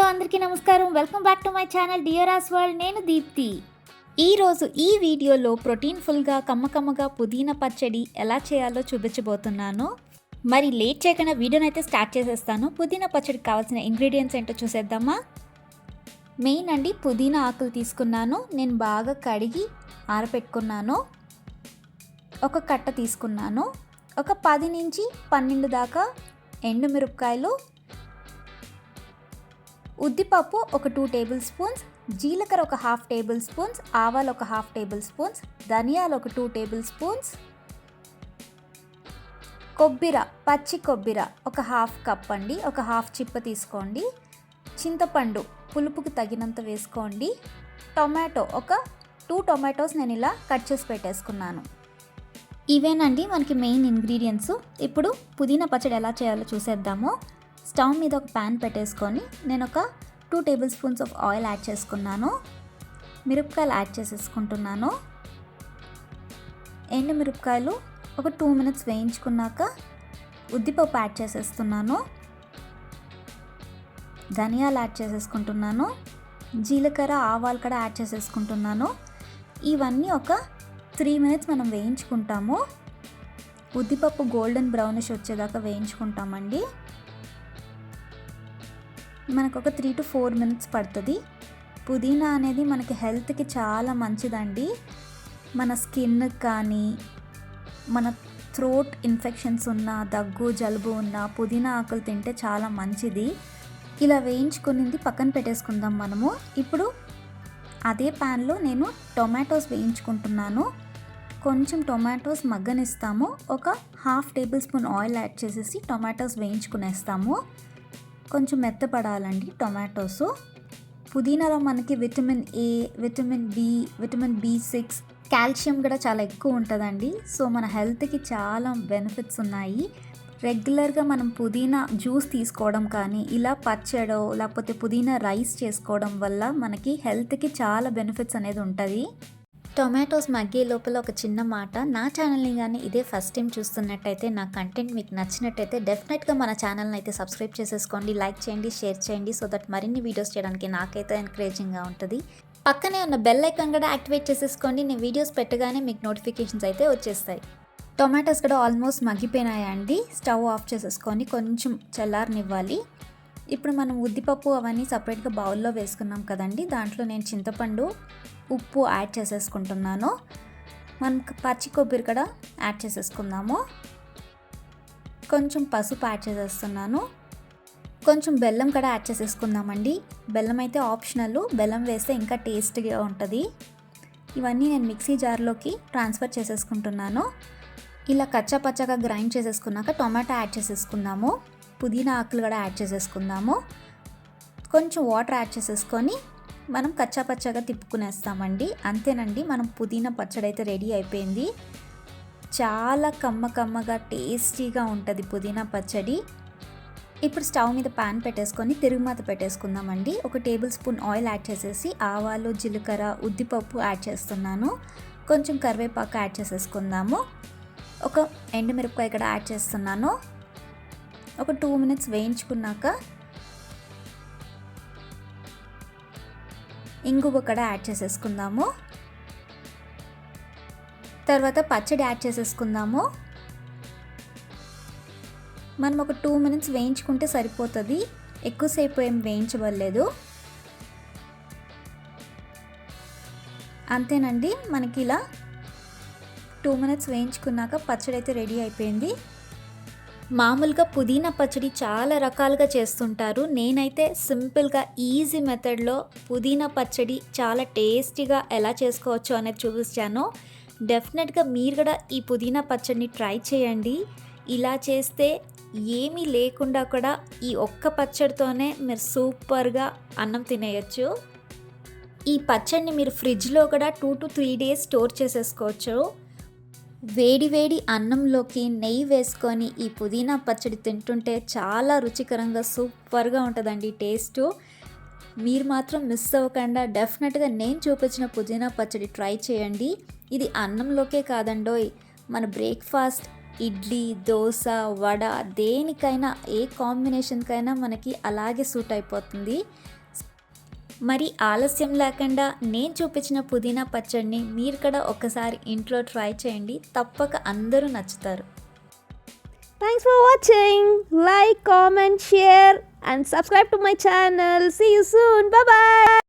Hello అందరికీ నమస్కారం. Welcome back to my channel డియరాస్ world నేను దీప్తి. ఈరోజు ఈ వీడియోలో ప్రోటీన్ ఫుల్గా కమ్మకమ్మగా పుదీనా పచ్చడి ఎలా చేయాలో చూపించబోతున్నాను. మరి లేట్ చేయకుండా వీడియోనైతే స్టార్ట్ చేసేస్తాను. పుదీనా పచ్చడికి కావాల్సిన ఇంగ్రీడియంట్స్ ఏంటో చూసేద్దామా? మెయిన్ అండి పుదీనా ఆకులు తీసుకున్నాను. నేను బాగా కడిగి ఆరబెట్టుకున్నాను ఒక కట్ట తీసుకున్నాను. ఒక పది నుంచి పన్నెండు దాకా ఎండు మిరపకాయలు ఉద్దిపప్పు ఒక టూ టేబుల్ స్పూన్స్ జీలకర్ర ఒక హాఫ్ టేబుల్ స్పూన్స్ ఆవాలు ఒక హాఫ్ టేబుల్ స్పూన్స్ ధనియాలు ఒక టూ టేబుల్ స్పూన్స్ కొబ్బిర పచ్చి కొబ్బిర ఒక హాఫ్ కప్ అండి ఒక హాఫ్ చిప్ప తీసుకోండి. చింతపండు పులుపుకు తగినంత వేసుకోండి. టొమాటో ఒక టూ టొమాటోస్ నేను ఇలా కట్ చేసి పెట్టేసుకున్నాను. ఇవేనండి మనకి మెయిన్ ఇంగ్రీడియంట్స్ ఇప్పుడు పుదీనా పచ్చడి ఎలా చేయాలో చూసేద్దాము. స్టవ్ మీద ఒక ప్యాన్ పెట్టేసుకొని నేను ఒక two table spoons of oil add చేసుకున్నాను. మిరపకాయలు యాడ్ చేసేసుకుంటున్నాను. ఎండు మిరపకాయలు ఒక టూ మినిట్స్ వేయించుకున్నాక ఉద్దిపప్పు యాడ్ చేసేస్తున్నాను. ధనియాలు యాడ్ చేసేసుకుంటున్నాను. జీలకర్ర ఆవాలు కూడా యాడ్ చేసేసుకుంటున్నాను. ఇవన్నీ ఒక త్రీ మినిట్స్ మనం వేయించుకుంటాము. ఉద్దిపప్పు గోల్డెన్ బ్రౌనిష్ వచ్చేదాకా వేయించుకుంటామండి. మనకు ఒక త్రీ టు ఫోర్ మినిట్స్ పడుతుంది. పుదీనా అనేది మనకి హెల్త్కి చాలా మంచిదండి. మన స్కిన్ కానీ మన థ్రోట్ ఇన్ఫెక్షన్స్ ఉన్న దగ్గు జలుబు ఉన్న పుదీనా ఆకులు తింటే చాలా మంచిది. ఇలా వేయించుకునింది పక్కన పెట్టేసుకుందాం మనము. ఇప్పుడు అదే ప్యాన్లో నేను టొమాటోస్ వేయించుకుంటున్నాను. కొంచెం టొమాటోస్ మగ్గనిస్తాము. ఒక half table spoon oil add చేసేసి టొమాటోస్ వేయించుకునేస్తాము. కొంచెం మెత్తపడాలండి టొమాటోస్. పుదీనాలో మనకి vitamin A vitamin B vitamin B six calcium కూడా చాలా ఎక్కువ ఉంటుందండి. సో మన హెల్త్కి చాలా బెనిఫిట్స్ ఉన్నాయి. రెగ్యులర్గా మనం పుదీనా జ్యూస్ తీసుకోవడం కానీ ఇలా పచ్చడో లేకపోతే పుదీనా రైస్ చేసుకోవడం వల్ల మనకి హెల్త్కి చాలా బెనిఫిట్స్ అనేది ఉంటుంది. టొమాటోస్ మగ్గే లోపల ఒక చిన్న మాట. నా ఛానల్ని కానీ ఇదే ఫస్ట్ టైం చూస్తున్నట్టయితే నా కంటెంట్ మీకు నచ్చినట్టయితే డెఫినెట్గా మన ఛానల్ని అయితే సబ్స్క్రైబ్ చేసేసుకోండి. లైక్ చేయండి షేర్ చేయండి సో దట్ మరిన్ని వీడియోస్ చేయడానికి నాకైతే ఎంకరేజింగ్గా ఉంటుంది. పక్కనే ఉన్న బెల్ ఐకాన్ కూడా యాక్టివేట్ చేసేసుకోండి. నేను వీడియోస్ పెట్టగానే మీకు నోటిఫికేషన్స్ అయితే వచ్చేస్తాయి. టొమాటోస్ కూడా ఆల్మోస్ట్ మగ్గిపోయినాయండి స్టవ్ ఆఫ్ చేసేసుకొని కొంచెం చల్లారనివ్వాలి. ఇప్పుడు మనం ఉద్దిపప్పు అవన్నీ సపరేట్గా బౌల్లో వేసుకున్నాం కదండి. దాంట్లో నేను చింతపండు ఉప్పు యాడ్ చేసేసుకుంటున్నాను. మనం పచ్చి కొబ్బరి కూడా యాడ్ చేసేసుకుందాము. కొంచెం పసుపు యాడ్ చేసేస్తున్నాను. కొంచెం బెల్లం కూడా యాడ్ చేసేసుకుందామండి. బెల్లం అయితే ఆప్షనల్ బెల్లం వేస్తే ఇంకా టేస్ట్గా ఉంటుంది. ఇవన్నీ నేను మిక్సీ జార్లోకి ట్రాన్స్ఫర్ చేసేసుకుంటున్నాను. ఇలా కచ్చా పచ్చగా గ్రైండ్ చేసేసుకున్నాక టొమాటో యాడ్ చేసేసుకుందాము. పుదీనా ఆకులు కూడా యాడ్ చేసేసుకుందాము. కొంచెం వాటర్ యాడ్ చేసేసుకొని మనం కచ్చాపచ్చాగా తిప్పుకునేస్తామండి. అంతేనండి మనం పుదీనా పచ్చడి అయితే రెడీ అయిపోయింది. చాలా కమ్మ కమ్మగా టేస్టీగా ఉంటుంది పుదీనా పచ్చడి. ఇప్పుడు స్టవ్ మీద పాన్ పెట్టేసుకొని తిరుగుమాత పెట్టేసుకుందామండి. ఒక టేబుల్ స్పూన్ ఆయిల్ యాడ్ చేసేసి ఆవాలు జీలకర్ర ఉద్దిపప్పు యాడ్ చేస్తున్నాను. కొంచెం కరివేపాకు యాడ్ చేసేసుకుందాము. ఒక ఎండుమిరపకాయ ఇక్కడ యాడ్ చేస్తున్నాను. ఒక టూ మినిట్స్ వేయించుకున్నాక ఇంగువ కూడా యాడ్ చేసేసుకుందాము. తర్వాత పచ్చడి యాడ్ చేసేసుకుందాము. మనం ఒక టూ మినిట్స్ వేయించుకుంటే సరిపోతుంది. ఎక్కువసేపు ఏం వేయించవలేదు అంతేనండి మనకి ఇలా టూ మినిట్స్ వేయించుకున్నాక పచ్చడి అయితే రెడీ అయిపోయింది. మామూలుగా పుదీనా పచ్చడి చాలా రకాలుగా చేస్తుంటారు. నేనైతే సింపుల్గా ఈజీ మెథడ్లో పుదీనా పచ్చడి చాలా టేస్టీగా ఎలా చేసుకోవచ్చు అనేది చూపించాను డెఫినెట్గా మీరు కూడా ఈ పుదీనా పచ్చడిని ట్రై చేయండి. ఇలా చేస్తే ఏమీ లేకుండా కూడా ఈ ఒక్క పచ్చడితోనే మీరు సూపర్గా అన్నం తినేయచ్చు. ఈ పచ్చడిని మీరు ఫ్రిడ్జ్లో కూడా two to three days store చేసేసుకోవచ్చు. వేడివేడి అన్నంలోకి నెయ్యి వేసుకొని ఈ పుదీనా పచ్చడి తింటుంటే చాలా రుచికరంగా సూపర్గా ఉంటుందండి టేస్ట్. మీరు మాత్రం మిస్ అవ్వకుండా డెఫినెట్గా నేను చూపించిన పుదీనా పచ్చడి ట్రై చేయండి. ఇది అన్నంలోకే కాదండోయ్ మన బ్రేక్ఫాస్ట్ ఇడ్లీ దోశ వడ దేనికైనా ఏ కాంబినేషన్కైనా మనకి అలాగే సూట్ అయిపోతుంది. మరి ఆలస్యం లేకుండా నేను చూపించిన పుదీనా పచ్చడిని మీరు కూడా ఒకసారి ఇంట్లో ట్రై చేయండి. తప్పక అందరూ నచ్చుతారు. Thanks for watching like comment share and subscribe to my channel see you soon bye